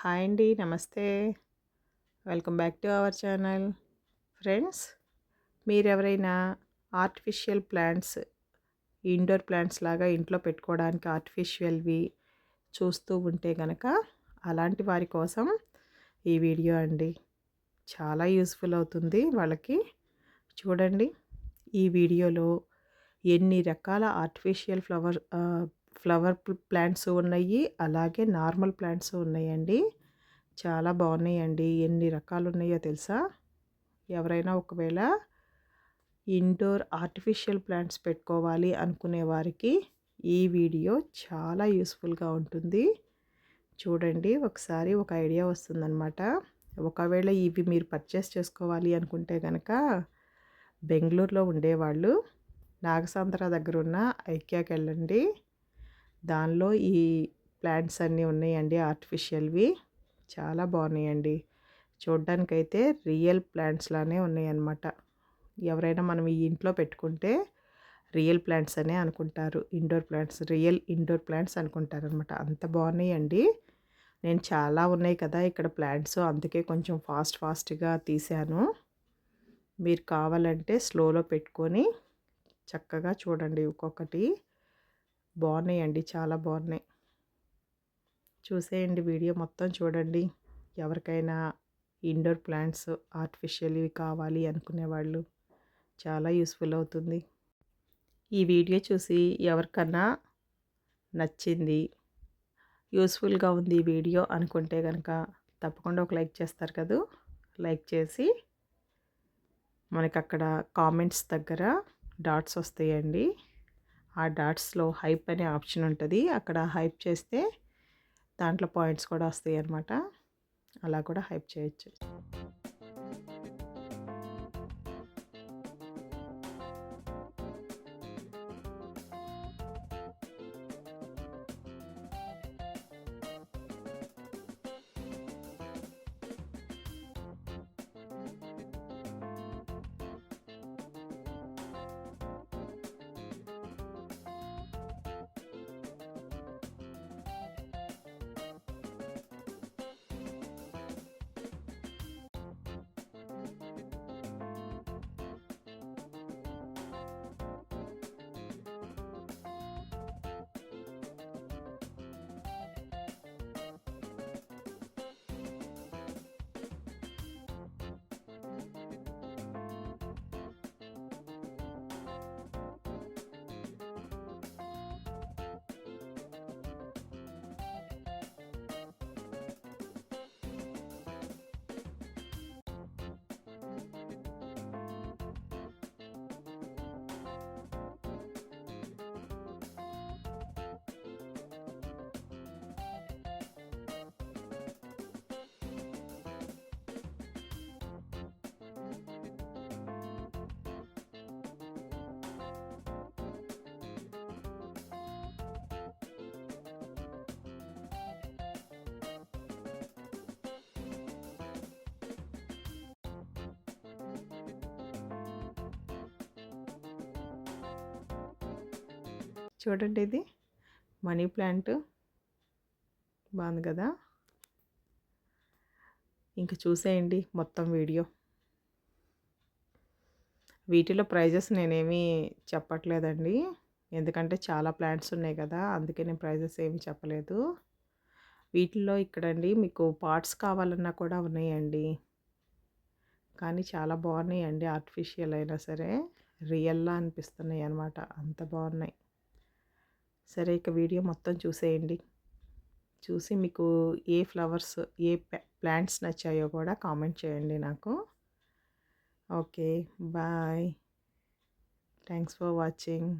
Hi అండి నమస్తే. Welcome back to our channel. Friends మీరెవరైనా artificial plants indoor plants లాగా ఇంట్లో పెట్టుకోవడానికి ఆర్టిఫిషియల్వి చూస్తూ ఉంటే కనుక అలాంటి వారి కోసం ఈ వీడియో అండి చాలా యూస్ఫుల్ అవుతుంది వాళ్ళకి. చూడండి ఈ వీడియోలో ఎన్ని రకాల ఆర్టిఫిషియల్ ఫ్లవర్ ఫ్లవర్ ప్లాంట్స్ ఉన్నాయి. అలాగే నార్మల్ ప్లాంట్స్ ఉన్నాయండి. చాలా బాగున్నాయండి. ఎన్ని రకాలు ఉన్నాయో తెలుసా? ఎవరైనా ఒకవేళ ఇండోర్ ఆర్టిఫిషియల్ ప్లాంట్స్ పెట్టుకోవాలి అనుకునే వారికి ఈ వీడియో చాలా యూస్ఫుల్గా ఉంటుంది. చూడండి ఒకసారి ఒక ఐడియా వస్తుందన్నమాట. ఒకవేళ ఇవి మీరు పర్చేస్ చేసుకోవాలి అనుకుంటే కనుక బెంగళూరులో ఉండేవాళ్ళు నాగసాంద్ర దగ్గర ఉన్న ఐక్యాకి వెళ్ళండి దానిలో ఈ ప్లాంట్స్ అన్నీ ఉన్నాయండి ఆర్టిఫిషియల్వి. చాలా బాగున్నాయండి. చూడ్డానికైతే రియల్ ప్లాంట్స్ లానే ఉన్నాయన్నమాట. ఎవరైనా మనం ఈ ఇంట్లో పెట్టుకుంటే రియల్ ప్లాంట్స్ అనే అనుకుంటారు. Indoor plants real indoor plants అనుకుంటారు అనమాట అంత బాగున్నాయండి. నేను చాలా ఉన్నాయి కదా ఇక్కడ ప్లాంట్స్. అందుకే కొంచెం ఫాస్ట్ ఫాస్ట్గా తీశాను. మీరు కావాలంటే స్లోలో పెట్టుకొని చక్కగా చూడండి ఒక్కొక్కటి. బాగున్నాయండి. చాలా బాగున్నాయి. చూసేయండి వీడియో మొత్తం చూడండి. ఎవరికైనా ఇండోర్ ప్లాంట్స్ ఆర్టిఫిషియల్ ఇవి కావాలి అనుకునే వాళ్ళు చాలా యూస్ఫుల్ అవుతుంది. ఈ వీడియో చూసి ఎవరికన్నా నచ్చింది యూస్ఫుల్గా ఉంది ఈ వీడియో అనుకుంటే కనుక తప్పకుండా ఒక లైక్ చేస్తారు కదూ. లైక్ చేసి మనకి అక్కడ కామెంట్స్ దగ్గర డాట్స్ వస్తాయండి. ఆ డాట్స్లో హైప్ అనే ఆప్షన్ ఉంటుంది. అక్కడ హైప్ చేస్తే దాంట్లో పాయింట్స్ కూడా వస్తాయి అన్నమాట అలా కూడా హైప్ చేయొచ్చు. చూడండి ఇది. Money plant. బాగుంది కదా? ఇంకా చూసేయండి మొత్తం వీడియో. వీటిలో ప్రైజెస్ నేనేమీ చెప్పట్లేదండి. ఎందుకంటే చాలా ప్లాంట్స్ ఉన్నాయి కదా అందుకే నేను ప్రైజెస్ ఏమి చెప్పలేదు. వీటిల్లో ఇక్కడండి మీకు పార్ట్స్ కావాలన్నా కూడా ఉన్నాయండి. కానీ చాలా బాగున్నాయండి ఆర్టిఫిషియల్ అయినా సరే. రియల్లా అనిపిస్తున్నాయి అనమాట అంత బాగున్నాయి. సరే ఇక వీడియో మొత్తం చూసేయండి. చూసి మీకు ఏ ఫ్లవర్స్ ఏ ప్లాంట్స్ నచ్చాయో కూడా కామెంట్ చేయండి నాకు. Okay bye. Thanks for watching.